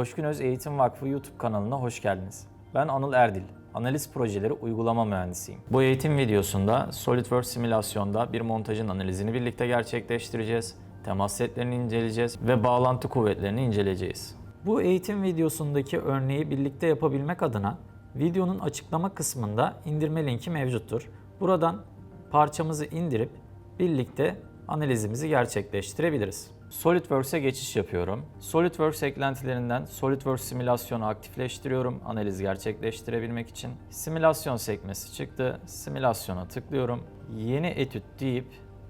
Coşkun Öz Eğitim Vakfı YouTube kanalına hoş geldiniz. Ben Anıl Erdil, analiz projeleri uygulama mühendisiyim. Bu eğitim videosunda SolidWorks simülasyonda bir montajın analizini birlikte gerçekleştireceğiz. Temas setlerini inceleyeceğiz ve bağlantı kuvvetlerini inceleyeceğiz. Bu eğitim videosundaki örneği birlikte yapabilmek adına videonun açıklama kısmında indirme linki mevcuttur. Buradan parçamızı indirip birlikte analizimizi gerçekleştirebiliriz. SolidWorks'e geçiş yapıyorum. SolidWorks eklentilerinden SolidWorks simülasyonu aktifleştiriyorum analiz gerçekleştirebilmek için. Simülasyon sekmesi çıktı. Simülasyona tıklıyorum. Yeni etüt deyip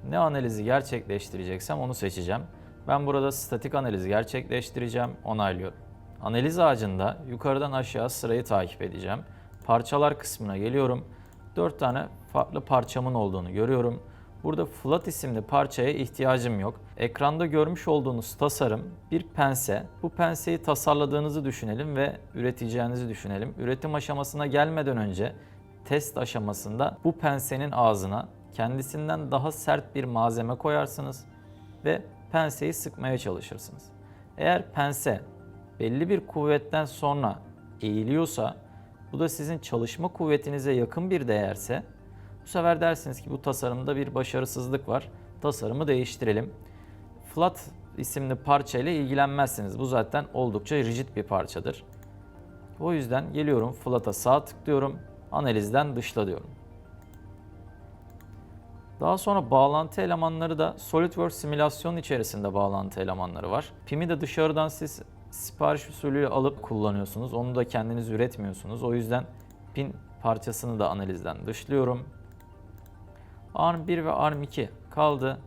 ne analizi gerçekleştireceksem onu seçeceğim. Ben burada statik analizi gerçekleştireceğim, onaylıyorum. Analiz ağacında yukarıdan aşağı sırayı takip edeceğim. Parçalar kısmına geliyorum. 4 tane farklı parçamın olduğunu görüyorum. Burada flat isimli parçaya ihtiyacım yok. Ekranda görmüş olduğunuz tasarım bir pense. Bu penseyi tasarladığınızı düşünelim ve üreteceğinizi düşünelim. Üretim aşamasına gelmeden önce test aşamasında bu pensenin ağzına kendisinden daha sert bir malzeme koyarsınız ve penseyi sıkmaya çalışırsınız. Eğer pense belli bir kuvvetten sonra eğiliyorsa bu da sizin çalışma kuvvetinize yakın bir değerse sefer dersiniz ki bu tasarımda bir başarısızlık var. Tasarımı değiştirelim. Flat isimli parça ile ilgilenmezsiniz. Bu zaten oldukça rigid bir parçadır. O yüzden geliyorum flat'a sağ tıklıyorum. Analizden dışla diyorum. Daha sonra bağlantı elemanları da SolidWorks simülasyon içerisinde bağlantı elemanları var. PIM'i de dışarıdan siz sipariş usulü alıp kullanıyorsunuz. Onu da kendiniz üretmiyorsunuz. O yüzden pin parçasını da analizden dışlıyorum. ARM1 ve ARM2 kaldı.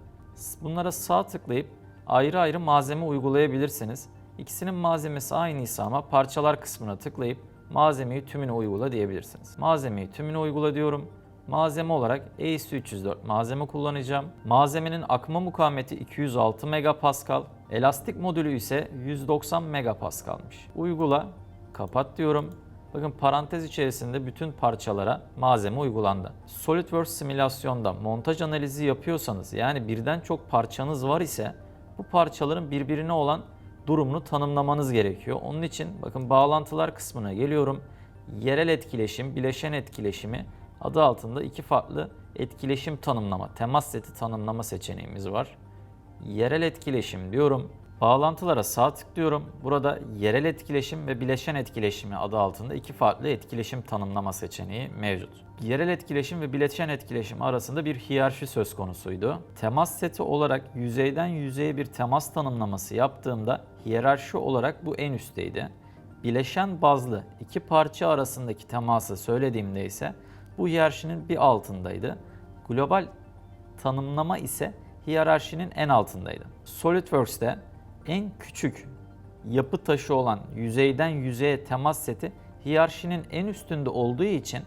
Bunlara sağ tıklayıp ayrı ayrı malzeme uygulayabilirsiniz. İkisinin malzemesi aynıysa ama parçalar kısmına tıklayıp malzemeyi tümüne uygula diyebilirsiniz. Malzemeyi tümüne uygula diyorum. Malzeme olarak EIS 304 malzeme kullanacağım. Malzemenin akma mukavemeti 206 megapascal. Elastik modülü ise 190 megapascalmış. Uygula, kapat diyorum. Bakın parantez içerisinde bütün parçalara malzeme uygulandı. SolidWorks simülasyonda montaj analizi yapıyorsanız yani birden çok parçanız var ise bu parçaların birbirine olan durumunu tanımlamanız gerekiyor. Onun için bakın bağlantılar kısmına geliyorum. Yerel etkileşim, bileşen etkileşimi adı altında iki farklı etkileşim tanımlama, temas seti tanımlama seçeneğimiz var. Yerel etkileşim diyorum. Bağlantılara sağ tıklıyorum. Burada yerel etkileşim ve bileşen etkileşimi adı altında iki farklı etkileşim tanımlama seçeneği mevcut. Yerel etkileşim ve bileşen etkileşim arasında bir hiyerarşi söz konusuydu. Temas seti olarak yüzeyden yüzeye bir temas tanımlaması yaptığımda hiyerarşi olarak bu en üstteydi. Bileşen bazlı iki parça arasındaki teması söylediğimde ise bu hiyerarşinin bir altındaydı. Global tanımlama ise hiyerarşinin en altındaydı. SolidWorks'te en küçük yapı taşı olan yüzeyden yüzeye temas seti hiyerarşinin en üstünde olduğu için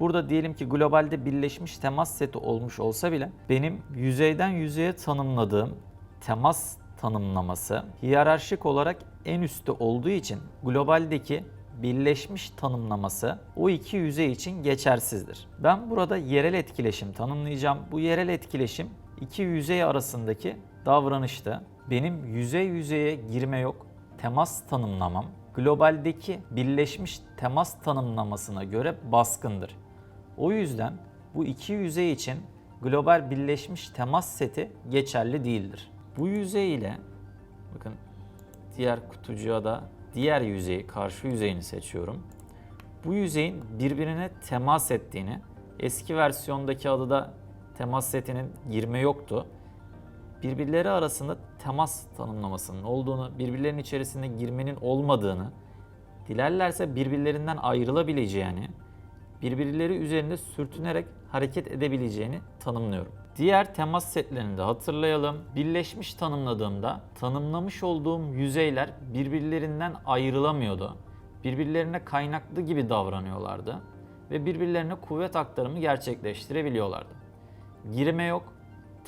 burada diyelim ki globalde birleşmiş temas seti olmuş olsa bile benim yüzeyden yüzeye tanımladığım temas tanımlaması hiyerarşik olarak en üstte olduğu için globaldeki birleşmiş tanımlaması o iki yüzey için geçersizdir. Ben burada yerel etkileşim tanımlayacağım. Bu yerel etkileşim iki yüzey arasındaki davranışta benim yüzey yüzeye girme yok. Temas tanımlamam globaldeki birleşmiş temas tanımlamasına göre baskındır. O yüzden bu iki yüzey için global birleşmiş temas seti geçerli değildir. Bu yüzey ile bakın diğer kutucuğa da diğer yüzeyi, karşı yüzeyini seçiyorum. Bu yüzeyin birbirine temas ettiğini, eski versiyondaki adı da temas setinin girme yoktu. Birbirleri arasında temas tanımlamasının olduğunu, birbirlerinin içerisinde girmenin olmadığını, dilerlerse birbirlerinden ayrılabileceğini, birbirleri üzerinde sürtünerek hareket edebileceğini tanımlıyorum. Diğer temas setlerini de hatırlayalım. Birleşmiş tanımladığımda tanımlamış olduğum yüzeyler birbirlerinden ayrılamıyordu. Birbirlerine kaynaklı gibi davranıyorlardı ve birbirlerine kuvvet aktarımı gerçekleştirebiliyorlardı. Girme yok,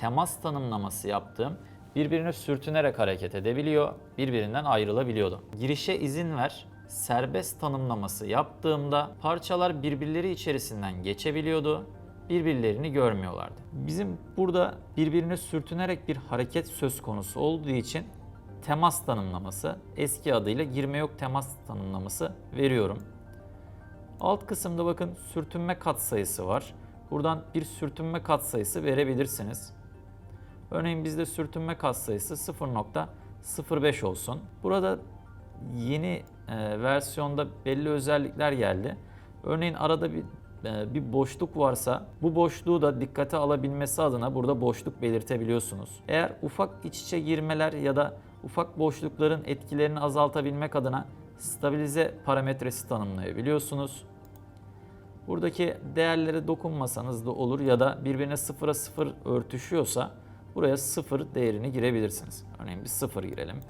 temas tanımlaması yaptığım birbirine sürtünerek hareket edebiliyor, birbirinden ayrılabiliyordu. Girişe izin ver, serbest tanımlaması yaptığımda parçalar birbirleri içerisinden geçebiliyordu, birbirlerini görmüyorlardı. Bizim burada birbirine sürtünerek bir hareket söz konusu olduğu için temas tanımlaması, eski adıyla girme yok temas tanımlaması veriyorum. Alt kısımda bakın sürtünme katsayısı var. Buradan bir sürtünme katsayısı verebilirsiniz. Örneğin bizde sürtünme katsayısı 0.05 olsun. Burada yeni e, versiyonda belli özellikler geldi. Örneğin arada bir e, bir boşluk varsa bu boşluğu da dikkate alabilmesi adına burada boşluk belirtebiliyorsunuz. Eğer ufak iç içe girmeler ya da ufak boşlukların etkilerini azaltabilmek adına stabilize parametresi tanımlayabiliyorsunuz. Buradaki değerlere dokunmasanız da olur ya da birbirine sıfıra sıfır örtüşüyorsa buraya sıfır değerini girebilirsiniz. Örneğin bir sıfır girelim.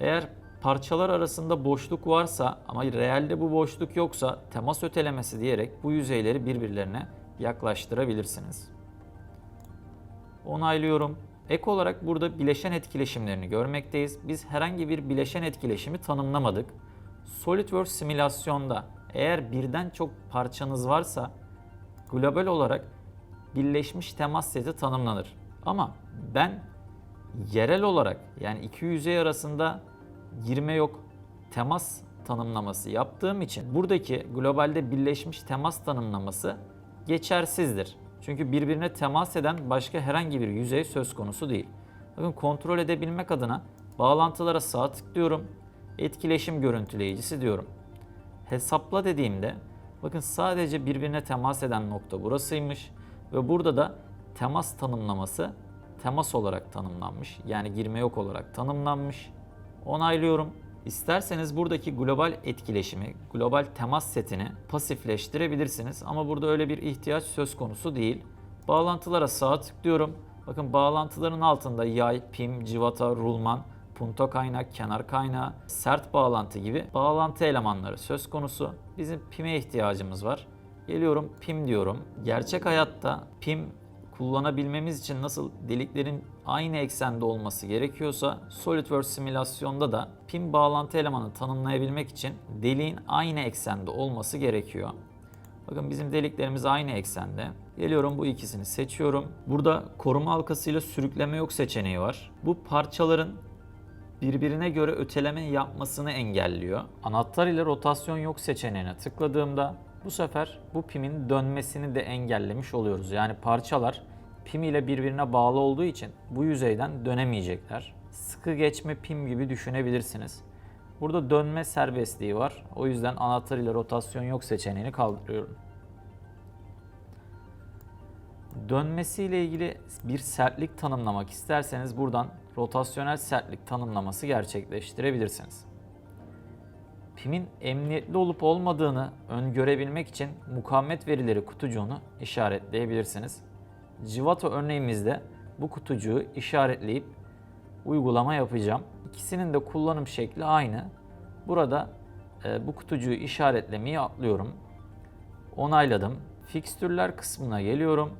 Eğer parçalar arasında boşluk varsa ama realde bu boşluk yoksa temas ötelemesi diyerek bu yüzeyleri birbirlerine yaklaştırabilirsiniz. Onaylıyorum. Ek olarak burada bileşen etkileşimlerini görmekteyiz. Biz herhangi bir bileşen etkileşimi tanımlamadık. SolidWorks simülasyonda eğer birden çok parçanız varsa global olarak birleşmiş temas seti tanımlanır. Ama ben yerel olarak yani iki yüzey arasında girme yok temas tanımlaması yaptığım için buradaki globalde birleşmiş temas tanımlaması geçersizdir. Çünkü birbirine temas eden başka herhangi bir yüzey söz konusu değil. Bakın kontrol edebilmek adına bağlantılara sağ tıklıyorum. Etkileşim görüntüleyicisi diyorum. Hesapla dediğimde bakın sadece birbirine temas eden nokta burasıymış ve burada da temas tanımlaması temas olarak tanımlanmış. Yani girme yok olarak tanımlanmış. Onaylıyorum. İsterseniz buradaki global etkileşimi, global temas setini pasifleştirebilirsiniz ama burada öyle bir ihtiyaç söz konusu değil. Bağlantılara sağ tıklıyorum. Bakın bağlantıların altında yay, pim, civata, rulman, punto kaynak, kenar kaynağı, sert bağlantı gibi bağlantı elemanları söz konusu. Bizim pime ihtiyacımız var. Geliyorum pim diyorum. Gerçek hayatta pim kullanabilmemiz için nasıl deliklerin aynı eksende olması gerekiyorsa SolidWorks simülasyonda da pin bağlantı elemanı tanımlayabilmek için deliğin aynı eksende olması gerekiyor. Bakın bizim deliklerimiz aynı eksende. Geliyorum bu ikisini seçiyorum. Burada koruma halkasıyla sürükleme yok seçeneği var. Bu parçaların birbirine göre öteleme yapmasını engelliyor. Anahtar ile rotasyon yok seçeneğine tıkladığımda bu sefer bu pimin dönmesini de engellemiş oluyoruz. Yani parçalar pim ile birbirine bağlı olduğu için bu yüzeyden dönemeyecekler. Sıkı geçme pim gibi düşünebilirsiniz. Burada dönme serbestliği var. O yüzden anahtar ile rotasyon yok seçeneğini kaldırıyorum. Dönmesiyle ilgili bir sertlik tanımlamak isterseniz buradan rotasyonel sertlik tanımlaması gerçekleştirebilirsiniz. Pimin emniyetli olup olmadığını öngörebilmek için mukavemet verileri kutucuğunu işaretleyebilirsiniz. Civata örneğimizde bu kutucuğu işaretleyip uygulama yapacağım. İkisinin de kullanım şekli aynı. Burada e, bu kutucuğu işaretlemeyi atlıyorum. Onayladım. Fikstürler kısmına geliyorum.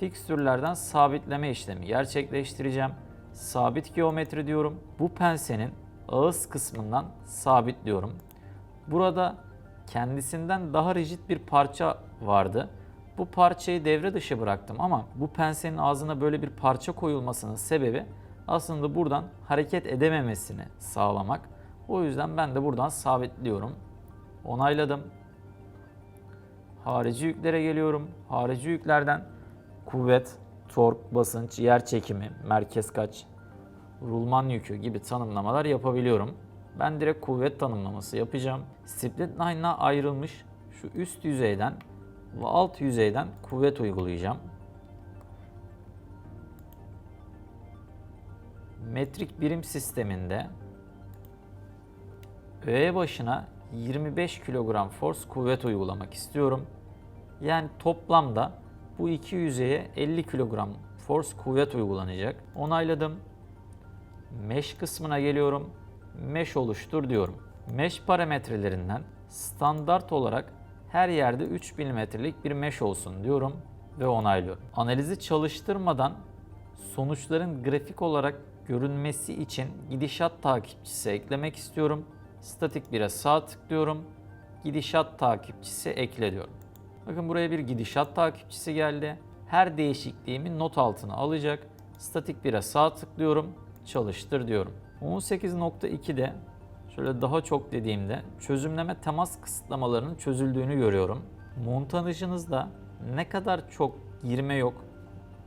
Fikstürlerden sabitleme işlemi gerçekleştireceğim. Sabit geometri diyorum. Bu pensenin ağız kısmından sabitliyorum. Burada kendisinden daha rigid bir parça vardı. Bu parçayı devre dışı bıraktım ama bu pensenin ağzına böyle bir parça koyulmasının sebebi aslında buradan hareket edememesini sağlamak. O yüzden ben de buradan sabitliyorum. Onayladım. Harici yüklere geliyorum. Harici yüklerden kuvvet, tork, basınç, yer çekimi, merkez kaç, rulman yükü gibi tanımlamalar yapabiliyorum. Ben direkt kuvvet tanımlaması yapacağım. Split line'a ayrılmış şu üst yüzeyden ve alt yüzeyden kuvvet uygulayacağım. Metrik birim sisteminde öğe başına 25 kilogram force kuvvet uygulamak istiyorum. Yani toplamda bu iki yüzeye 50 kilogram force kuvvet uygulanacak. Onayladım. Mesh kısmına geliyorum. Mesh oluştur diyorum. Mesh parametrelerinden standart olarak her yerde 3 milimetrelik bir mesh olsun diyorum ve onaylıyorum. Analizi çalıştırmadan sonuçların grafik olarak görünmesi için gidişat takipçisi eklemek istiyorum. Statik 1'e sağ tıklıyorum. Gidişat takipçisi ekle diyorum. Bakın buraya bir gidişat takipçisi geldi. her değişikliğimi not altına alacak. Statik 1'e sağ tıklıyorum, çalıştır diyorum. 18.2'de şöyle daha çok dediğimde çözümleme temas kısıtlamalarının çözüldüğünü görüyorum. Montajınızda ne kadar çok girme yok,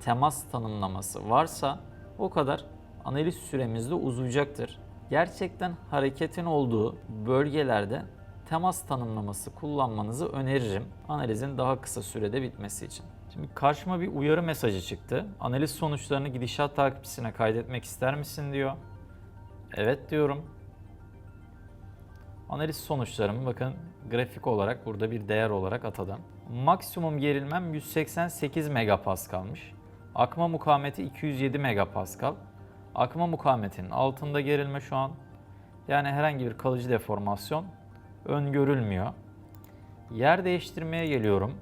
temas tanımlaması varsa o kadar analiz süremiz de uzayacaktır. Gerçekten hareketin olduğu bölgelerde temas tanımlaması kullanmanızı öneririm. Analizin daha kısa sürede bitmesi için. Şimdi karşıma bir uyarı mesajı çıktı. Analiz sonuçlarını gidişat takipçisine kaydetmek ister misin diyor. Evet diyorum. Analiz sonuçlarımı bakın grafik olarak burada bir değer olarak atadım. Maksimum gerilmem 188 megapaskalmış. Akma mukavemeti 207 megapaskal. Akma mukavemetinin altında gerilme şu an. Yani herhangi bir kalıcı deformasyon öngörülmüyor. Yer değiştirmeye geliyorum.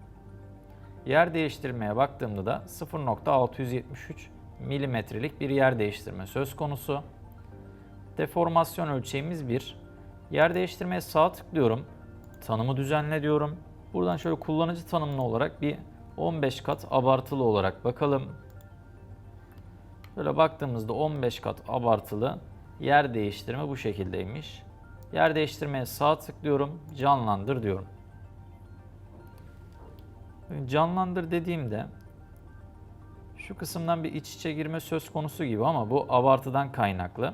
Yer değiştirmeye baktığımda da 0.673 milimetrelik bir yer değiştirme söz konusu. Deformasyon ölçeğimiz 1. Yer değiştirmeye sağ tıklıyorum. Tanımı düzenle diyorum. Buradan şöyle kullanıcı tanımlı olarak bir 15 kat abartılı olarak bakalım. Böyle baktığımızda 15 kat abartılı yer değiştirme bu şekildeymiş. Yer değiştirmeye sağ tıklıyorum, canlandır diyorum. Canlandır dediğimde şu kısımdan bir iç içe girme söz konusu gibi ama bu abartıdan kaynaklı.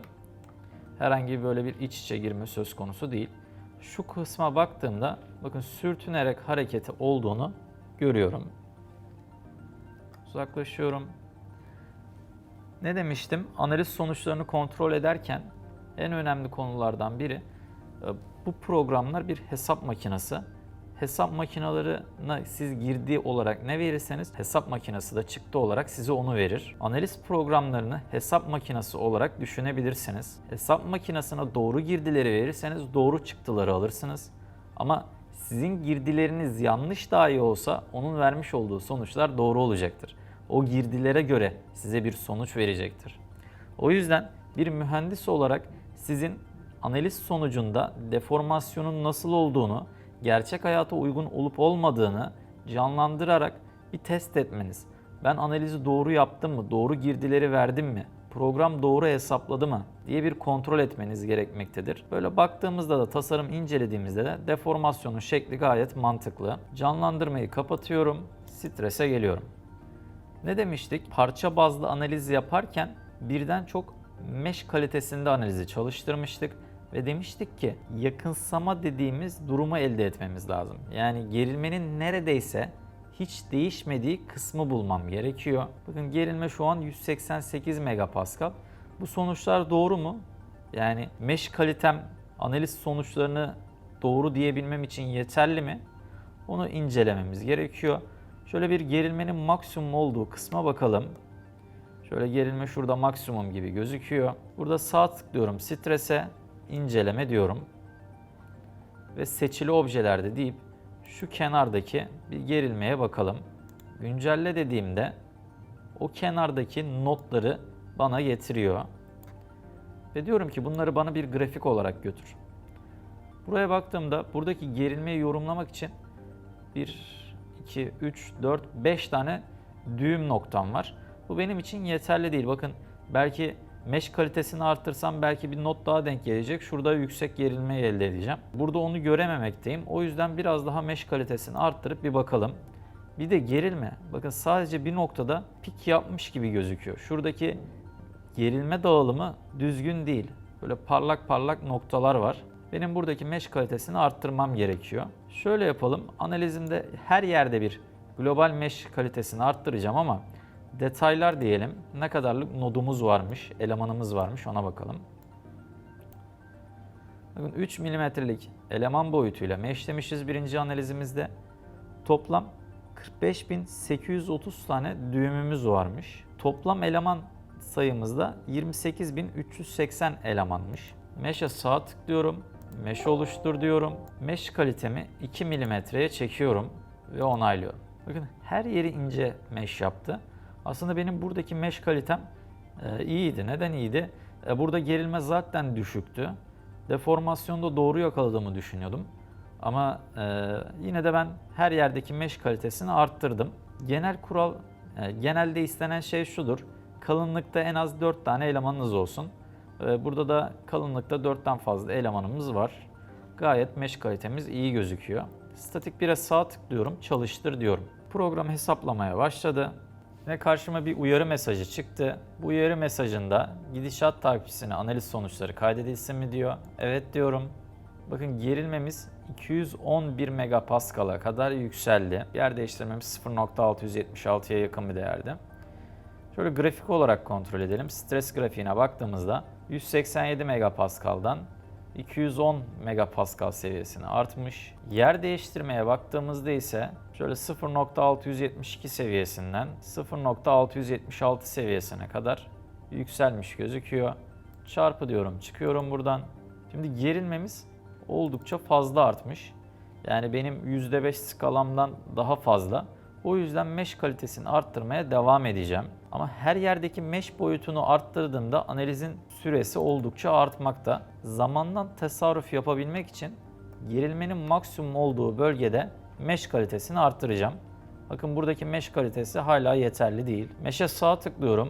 Herhangi böyle bir iç içe girme söz konusu değil. Şu kısma baktığımda bakın sürtünerek hareketi olduğunu görüyorum. Uzaklaşıyorum. Ne demiştim? Analiz sonuçlarını kontrol ederken en önemli konulardan biri bu programlar bir hesap makinesi. Hesap makinalarına siz girdi olarak ne verirseniz hesap makinesi de çıktı olarak size onu verir. Analiz programlarını hesap makinesi olarak düşünebilirsiniz. Hesap makinesine doğru girdileri verirseniz doğru çıktıları alırsınız. Ama sizin girdileriniz yanlış dahi olsa onun vermiş olduğu sonuçlar doğru olacaktır. O girdilere göre size bir sonuç verecektir. O yüzden bir mühendis olarak sizin analiz sonucunda deformasyonun nasıl olduğunu, gerçek hayata uygun olup olmadığını canlandırarak bir test etmeniz. Ben analizi doğru yaptım mı, doğru girdileri verdim mi, program doğru hesapladı mı diye bir kontrol etmeniz gerekmektedir. Böyle baktığımızda da tasarım incelediğimizde de deformasyonun şekli gayet mantıklı. Canlandırmayı kapatıyorum, strese geliyorum. Ne demiştik? Parça bazlı analiz yaparken birden çok mesh kalitesinde analizi çalıştırmıştık ve demiştik ki yakınsama dediğimiz durumu elde etmemiz lazım. Yani gerilmenin neredeyse hiç değişmediği kısmı bulmam gerekiyor. Bakın gerilme şu an 188 megapascal. Bu sonuçlar doğru mu? Yani mesh kalitem analiz sonuçlarını doğru diyebilmem için yeterli mi? Onu incelememiz gerekiyor. Şöyle bir gerilmenin maksimum olduğu kısma bakalım. Şöyle gerilme şurada maksimum gibi gözüküyor. Burada sağ tıklıyorum strese, inceleme diyorum. Ve seçili objelerde deyip şu kenardaki bir gerilmeye bakalım. Güncelle dediğimde o kenardaki notları bana getiriyor. Ve diyorum ki bunları bana bir grafik olarak götür. Buraya baktığımda buradaki gerilmeyi yorumlamak için bir 2, 3, 4, 5 tane düğüm noktam var. Bu benim için yeterli değil. Bakın belki mesh kalitesini arttırsam belki bir not daha denk gelecek. Şurada yüksek gerilme elde edeceğim. Burada onu görememekteyim. O yüzden biraz daha mesh kalitesini arttırıp bir bakalım. Bir de gerilme. Bakın sadece bir noktada pik yapmış gibi gözüküyor. Şuradaki gerilme dağılımı düzgün değil. Böyle parlak parlak noktalar var. Benim buradaki mesh kalitesini arttırmam gerekiyor. Şöyle yapalım. Analizimde her yerde bir global mesh kalitesini arttıracağım ama detaylar diyelim. Ne kadarlık nodumuz varmış, elemanımız varmış ona bakalım. Bakın 3 milimetrelik eleman boyutuyla meshlemişiz birinci analizimizde. Toplam 45.830 tane düğümümüz varmış. Toplam eleman sayımızda 28.380 elemanmış. Mesh'e sağ tıklıyorum. Mesh oluştur diyorum. Mesh kalitemi 2 milimetreye çekiyorum ve onaylıyorum. Bakın her yeri ince mesh yaptı. Aslında benim buradaki mesh kalitem e, iyiydi. Neden iyiydi? E, burada gerilme zaten düşüktü. Deformasyonda doğru yakaladığımı düşünüyordum. Ama e, yine de ben her yerdeki mesh kalitesini arttırdım. Genel kural genelde istenen şey şudur. Kalınlıkta en az 4 tane elemanınız olsun. Burada da kalınlıkta 4'ten fazla elemanımız var. Gayet mesh kalitemiz iyi gözüküyor. Statik 1'e sağ tıklıyorum, çalıştır diyorum. Program hesaplamaya başladı ve karşıma bir uyarı mesajı çıktı. Bu uyarı mesajında gidişat takipçisine analiz sonuçları kaydedilsin mi diyor. Evet diyorum. Bakın gerilmemiz 211 megapaskal'a kadar yükseldi. Yer değiştirmemiz 0.676'ya yakın bir değerdi. Şöyle grafik olarak kontrol edelim. Stres grafiğine baktığımızda 187 megapaskal'dan 210 megapascal seviyesine artmış. Yer değiştirmeye baktığımızda ise şöyle 0.672 seviyesinden 0.676 seviyesine kadar yükselmiş gözüküyor. Çarpı diyorum, çıkıyorum buradan. Şimdi gerilmemiz oldukça fazla artmış. Yani benim %5 skalamdan daha fazla. O yüzden mesh kalitesini arttırmaya devam edeceğim. Ama her yerdeki mesh boyutunu arttırdığımda analizin süresi oldukça artmakta. Zamandan tasarruf yapabilmek için gerilmenin maksimum olduğu bölgede mesh kalitesini arttıracağım. Bakın buradaki mesh kalitesi hala yeterli değil. Mesh'e sağ tıklıyorum.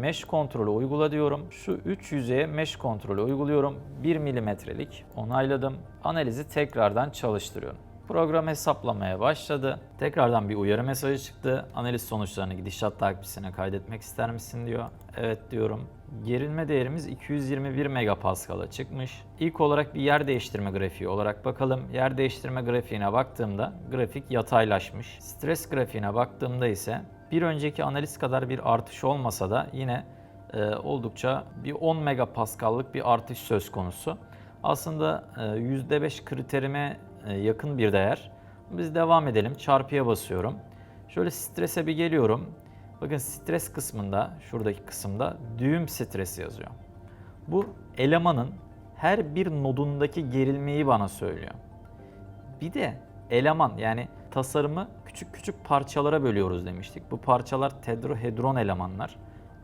Mesh kontrolü uygula diyorum. Şu 3 yüzeye mesh kontrolü uyguluyorum. 1 milimetrelik onayladım. Analizi tekrardan çalıştırıyorum. Program hesaplamaya başladı. Tekrardan bir uyarı mesajı çıktı. Analiz sonuçlarını gidişat takipçisine kaydetmek ister misin diyor. Evet diyorum. Gerilme değerimiz 221 megapaskal'a çıkmış. İlk olarak bir yer değiştirme grafiği olarak bakalım. Yer değiştirme grafiğine baktığımda grafik yataylaşmış. Stres grafiğine baktığımda ise bir önceki analiz kadar bir artış olmasa da yine e, oldukça bir 10 megapaskallık bir artış söz konusu. Aslında e, %5 kriterime e, yakın bir değer. Biz devam edelim. Çarpıya basıyorum. Şöyle strese bir geliyorum. Bakın stres kısmında, şuradaki kısımda düğüm stresi yazıyor. Bu elemanın her bir nodundaki gerilmeyi bana söylüyor. Bir de eleman yani tasarımı küçük küçük parçalara bölüyoruz demiştik. Bu parçalar tetrohedron elemanlar.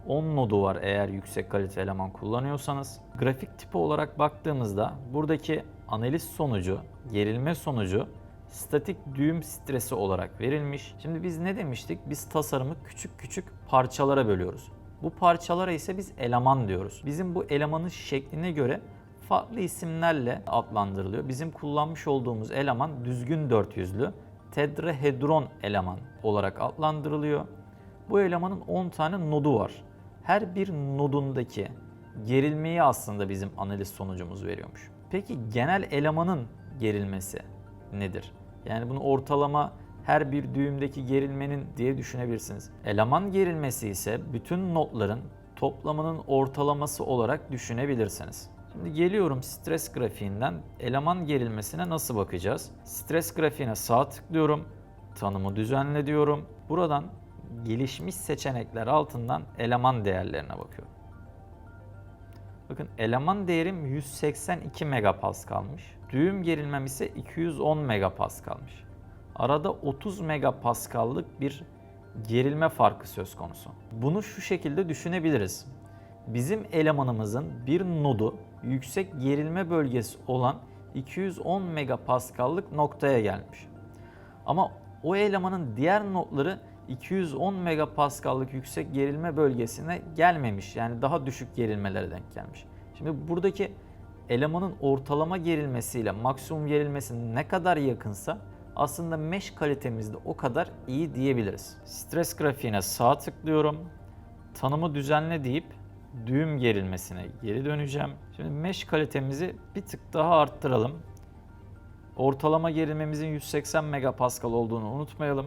10 nodu var eğer yüksek kalite eleman kullanıyorsanız. Grafik tipi olarak baktığımızda buradaki analiz sonucu, gerilme sonucu statik düğüm stresi olarak verilmiş. Şimdi biz ne demiştik? Biz tasarımı küçük küçük parçalara bölüyoruz. Bu parçalara ise biz eleman diyoruz. Bizim bu elemanın şekline göre farklı isimlerle adlandırılıyor. Bizim kullanmış olduğumuz eleman düzgün 400'lü tetrahedron eleman olarak adlandırılıyor. Bu elemanın 10 tane nodu var. Her bir nodundaki gerilmeyi aslında bizim analiz sonucumuz veriyormuş. Peki genel elemanın gerilmesi nedir? Yani bunu ortalama her bir düğümdeki gerilmenin diye düşünebilirsiniz. Eleman gerilmesi ise bütün notların toplamının ortalaması olarak düşünebilirsiniz. Şimdi geliyorum stres grafiğinden eleman gerilmesine nasıl bakacağız? Stres grafiğine sağ tıklıyorum. Tanımı düzenle diyorum. Buradan gelişmiş seçenekler altından eleman değerlerine bakıyorum. Bakın eleman değerim 182 megapaskalmış. Düğüm gerilmem ise 210 megapaskalmış. Arada 30 megapaskallık bir gerilme farkı söz konusu. Bunu şu şekilde düşünebiliriz. Bizim elemanımızın bir nodu yüksek gerilme bölgesi olan 210 megapaskallık noktaya gelmiş. Ama o elemanın diğer notları 210 megapaskallık yüksek gerilme bölgesine gelmemiş. Yani daha düşük gerilmelere denk gelmiş. Şimdi buradaki elemanın ortalama gerilmesiyle maksimum gerilmesi ne kadar yakınsa aslında mesh kalitemiz de o kadar iyi diyebiliriz. Stres grafiğine sağ tıklıyorum. Tanımı düzenle deyip düğüm gerilmesine geri döneceğim. Şimdi mesh kalitemizi bir tık daha arttıralım. Ortalama gerilmemizin 180 megapascal olduğunu unutmayalım.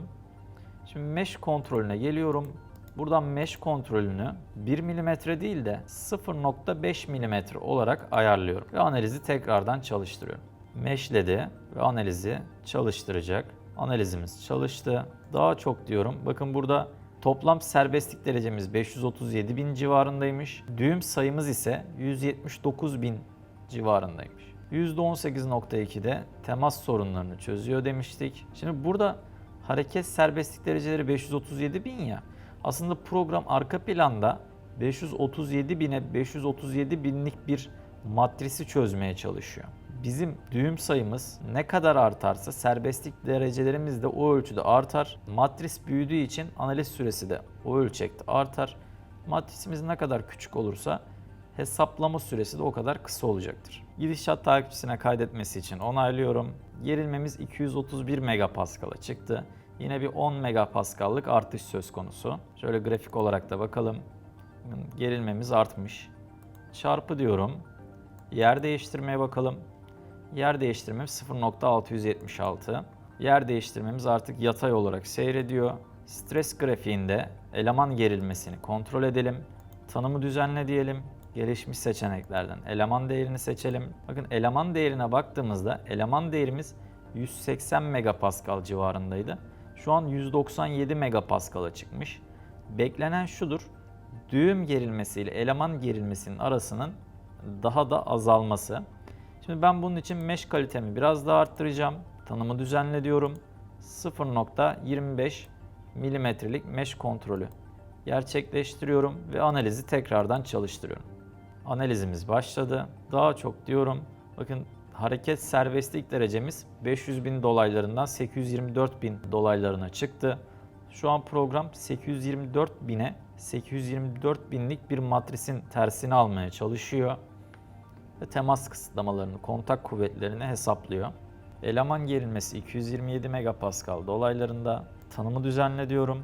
Şimdi mesh kontrolüne geliyorum. Buradan mesh kontrolünü 1 mm değil de 0.5 mm olarak ayarlıyorum. Ve analizi tekrardan çalıştırıyorum. Meshledi ve analizi çalıştıracak. Analizimiz çalıştı. Daha çok diyorum. Bakın burada toplam serbestlik derecemiz 537 bin civarındaymış. Düğüm sayımız ise 179 bin civarındaymış. %18.2'de temas sorunlarını çözüyor demiştik. Şimdi burada hareket serbestlik dereceleri 537 bin ya. Aslında program arka planda 537 bine 537 binlik bir matrisi çözmeye çalışıyor. bizim düğüm sayımız ne kadar artarsa serbestlik derecelerimiz de o ölçüde artar. Matris büyüdüğü için analiz süresi de o ölçekte artar. Matrisimiz ne kadar küçük olursa hesaplama süresi de o kadar kısa olacaktır. Gidişat takipçisine kaydetmesi için onaylıyorum. Gerilmemiz 231 megapaskal'a çıktı. Yine bir 10 megapaskallık artış söz konusu. Şöyle grafik olarak da bakalım. Gerilmemiz artmış. Çarpı diyorum. Yer değiştirmeye bakalım. Yer değiştirmemiz 0.676. Yer değiştirmemiz artık yatay olarak seyrediyor. Stres grafiğinde eleman gerilmesini kontrol edelim. Tanımı düzenle diyelim. Gelişmiş seçeneklerden eleman değerini seçelim. Bakın eleman değerine baktığımızda eleman değerimiz 180 megapascal civarındaydı. Şu an 197 megapascal'a çıkmış. Beklenen şudur. Düğüm gerilmesi ile eleman gerilmesinin arasının daha da azalması. Şimdi ben bunun için mesh kalitemi biraz daha arttıracağım. Tanımı düzenle diyorum. 0.25 milimetrelik mesh kontrolü gerçekleştiriyorum ve analizi tekrardan çalıştırıyorum. Analizimiz başladı. Daha çok diyorum. Bakın hareket serbestlik derecemiz 500 bin dolaylarından 824 bin dolaylarına çıktı. Şu an program 824 bine 824 binlik bir matrisin tersini almaya çalışıyor ve temas kısıtlamalarını, kontak kuvvetlerini hesaplıyor. Eleman gerilmesi 227 megapascal dolaylarında. Tanımı düzenle diyorum.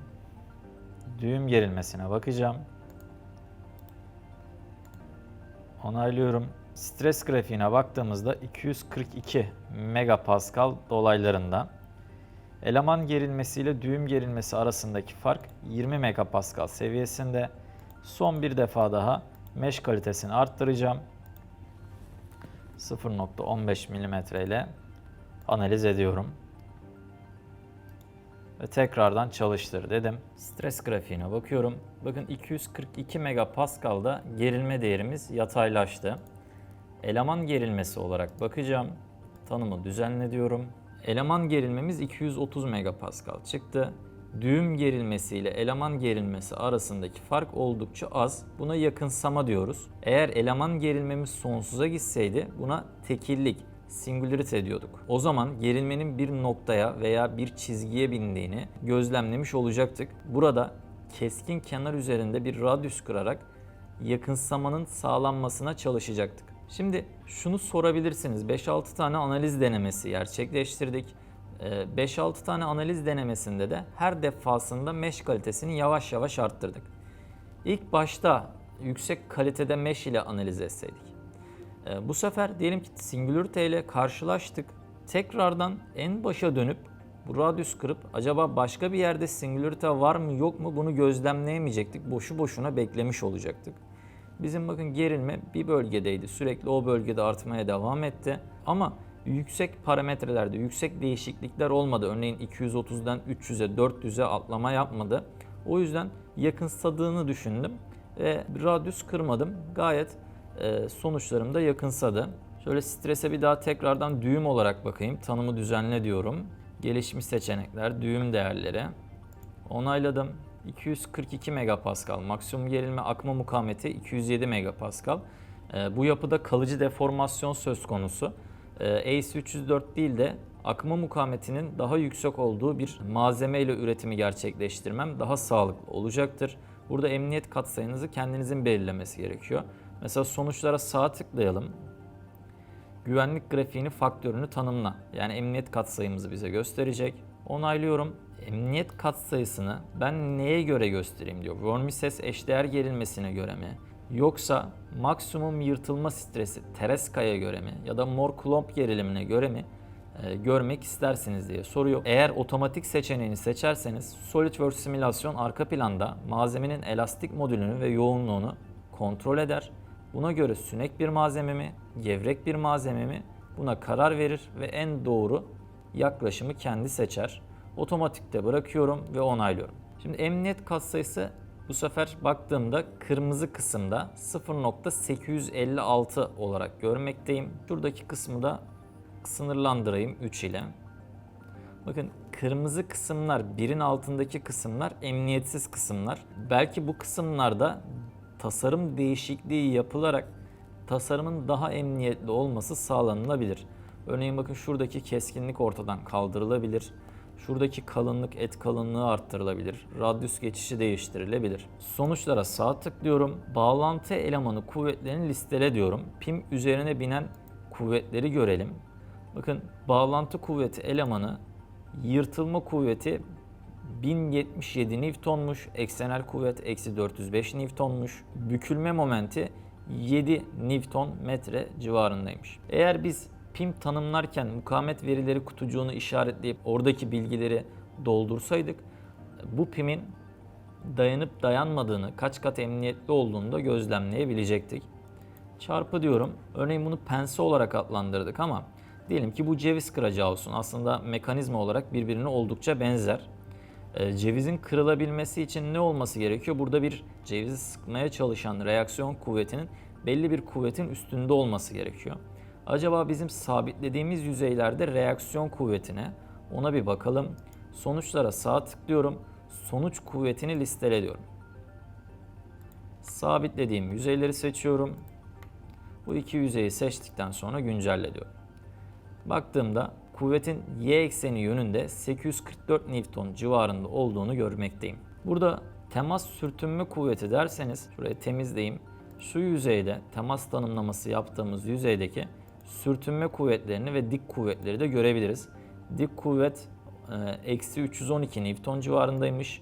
Düğüm gerilmesine bakacağım. Onaylıyorum. Stres grafiğine baktığımızda 242 megapascal dolaylarında. Eleman gerilmesi ile düğüm gerilmesi arasındaki fark 20 megapascal seviyesinde. Son bir defa daha mesh kalitesini arttıracağım. 0.15 mm ile analiz ediyorum. Ve tekrardan çalıştır dedim. Stres grafiğine bakıyorum. Bakın 242 megapascal'da gerilme değerimiz yataylaştı. Eleman gerilmesi olarak bakacağım. Tanımı düzenle diyorum. Eleman gerilmemiz 230 megapascal çıktı. Düğüm gerilmesi ile eleman gerilmesi arasındaki fark oldukça az. Buna yakınsama diyoruz. Eğer eleman gerilmemiz sonsuza gitseydi buna tekillik, singularity diyorduk. O zaman gerilmenin bir noktaya veya bir çizgiye bindiğini gözlemlemiş olacaktık. Burada keskin kenar üzerinde bir radyüs kırarak yakınsamanın sağlanmasına çalışacaktık. Şimdi şunu sorabilirsiniz. 5-6 tane analiz denemesi gerçekleştirdik. 5-6 tane analiz denemesinde de her defasında mesh kalitesini yavaş yavaş arttırdık. İlk başta yüksek kalitede mesh ile analiz etseydik. Bu sefer diyelim ki Singularity ile karşılaştık. Tekrardan en başa dönüp bu radyüs kırıp acaba başka bir yerde Singularity var mı yok mu bunu gözlemleyemeyecektik. Boşu boşuna beklemiş olacaktık. Bizim bakın gerilme bir bölgedeydi. Sürekli o bölgede artmaya devam etti. Ama yüksek parametrelerde yüksek değişiklikler olmadı. Örneğin 230'dan 300'e 400'e atlama yapmadı. O yüzden yakınsadığını düşündüm ve radyüs kırmadım. Gayet sonuçlarım da yakınsadı. Şöyle strese bir daha tekrardan düğüm olarak bakayım. Tanımı düzenle diyorum. Gelişmiş seçenekler, düğüm değerleri. Onayladım. 242 megapascal. Maksimum gerilme akma mukavemeti 207 megapascal. E, bu yapıda kalıcı deformasyon söz konusu. E, ACE 304 değil de akma mukavemetinin daha yüksek olduğu bir malzeme ile üretimi gerçekleştirmem daha sağlıklı olacaktır. Burada emniyet katsayınızı kendinizin belirlemesi gerekiyor. Mesela sonuçlara sağ tıklayalım. Güvenlik grafiğini faktörünü tanımla. Yani emniyet katsayımızı bize gösterecek. Onaylıyorum. Emniyet katsayısını ben neye göre göstereyim diyor. Wormises eşdeğer gerilmesine göre mi? Yoksa maksimum yırtılma stresi Tereska'ya göre mi? Ya da Moore Klomp gerilimine göre mi? e, görmek istersiniz diye soruyor. Eğer otomatik seçeneğini seçerseniz SolidWorks simülasyon arka planda malzemenin elastik modülünü ve yoğunluğunu kontrol eder. Buna göre sünek bir malzeme mi, gevrek bir malzeme mi buna karar verir ve en doğru yaklaşımı kendi seçer. Otomatikte bırakıyorum ve onaylıyorum. Şimdi emniyet katsayısı bu sefer baktığımda kırmızı kısımda 0.856 olarak görmekteyim. Şuradaki kısmı da sınırlandırayım 3 ile. Bakın kırmızı kısımlar, birin altındaki kısımlar emniyetsiz kısımlar. Belki bu kısımlarda tasarım değişikliği yapılarak tasarımın daha emniyetli olması sağlanılabilir. Örneğin bakın şuradaki keskinlik ortadan kaldırılabilir. Şuradaki kalınlık, et kalınlığı arttırılabilir. Radyüs geçişi değiştirilebilir. Sonuçlara sağ tıklıyorum. Bağlantı elemanı kuvvetlerini listele diyorum. Pim üzerine binen kuvvetleri görelim. Bakın bağlantı kuvveti elemanı yırtılma kuvveti 1077 Newton'muş. Eksenel kuvvet eksi 405 Newton'muş. Bükülme momenti 7 Newton metre civarındaymış. Eğer biz pim tanımlarken mukavemet verileri kutucuğunu işaretleyip oradaki bilgileri doldursaydık bu pimin dayanıp dayanmadığını, kaç kat emniyetli olduğunu da gözlemleyebilecektik. Çarpı diyorum. Örneğin bunu pense olarak adlandırdık ama diyelim ki bu ceviz kıracağı olsun. Aslında mekanizma olarak birbirine oldukça benzer. Ee, Cevizin kırılabilmesi için ne olması gerekiyor? Burada bir cevizi sıkmaya çalışan reaksiyon kuvvetinin belli bir kuvvetin üstünde olması gerekiyor. Acaba bizim sabitlediğimiz yüzeylerde reaksiyon kuvvetine ona bir bakalım. Sonuçlara sağ tıklıyorum. Sonuç kuvvetini listele diyorum. Sabitlediğim yüzeyleri seçiyorum. Bu iki yüzeyi seçtikten sonra güncelle diyorum. Baktığımda kuvvetin y ekseni yönünde 844 Newton civarında olduğunu görmekteyim. Burada temas sürtünme kuvveti derseniz şuraya temizleyeyim. Şu yüzeyde temas tanımlaması yaptığımız yüzeydeki sürtünme kuvvetlerini ve dik kuvvetleri de görebiliriz. Dik kuvvet e, eksi 312 Newton civarındaymış.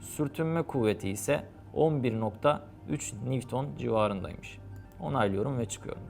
Sürtünme kuvveti ise 11.3 Newton civarındaymış. Onaylıyorum ve çıkıyorum.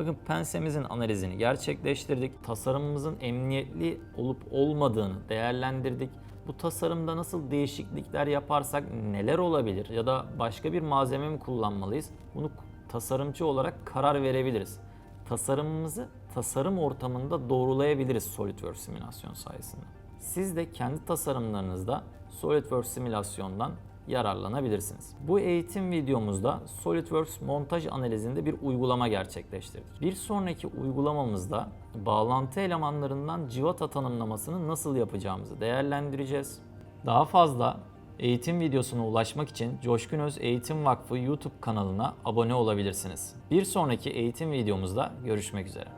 Bakın pensemizin analizini gerçekleştirdik. Tasarımımızın emniyetli olup olmadığını değerlendirdik. Bu tasarımda nasıl değişiklikler yaparsak neler olabilir ya da başka bir malzeme mi kullanmalıyız? Bunu tasarımcı olarak karar verebiliriz. Tasarımımızı tasarım ortamında doğrulayabiliriz SolidWorks simülasyon sayesinde. Siz de kendi tasarımlarınızda SolidWorks simülasyondan yararlanabilirsiniz. Bu eğitim videomuzda SolidWorks montaj analizinde bir uygulama gerçekleştirdik. Bir sonraki uygulamamızda bağlantı elemanlarından civata tanımlamasını nasıl yapacağımızı değerlendireceğiz. Daha fazla eğitim videosuna ulaşmak için Coşkun Öz Eğitim Vakfı YouTube kanalına abone olabilirsiniz. Bir sonraki eğitim videomuzda görüşmek üzere.